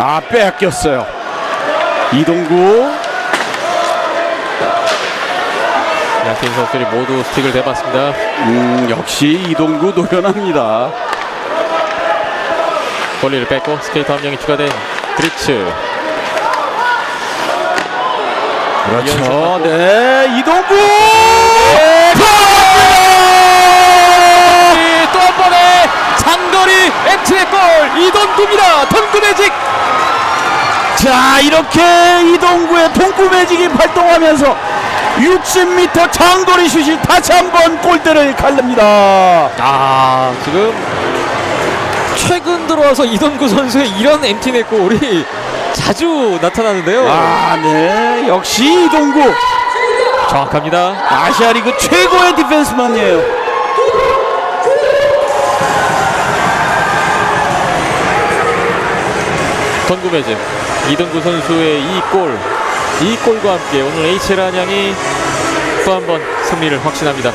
아 빼앗겼어요. 이동구 양팀 선수들이 모두 스틱을 대봤습니다. 음, 역시 이동구 노련합니다. 볼리를 뺏고 스케이터 한 명이 추가된 드리츠. 그렇죠. 네, 이동구. MT의 골 이동구입니다. 동구 매직. 자, 이렇게 이동구의 동구 매직이 발동하면서 60m 장거리 슛이 다시 한번 골대를 갈릅니다. 아 지금 최근 들어와서 이동구 선수의 이런 MT 의 골이 자주 나타나는데요. 아, 네, 역시 이동구 정확합니다. 아시아 리그 최고의 디펜스만이에요. 동구 매직 이동구 선수의 이 골, 이 골과 함께 오늘 H란 양이 또 한 번 승리를 확신합니다.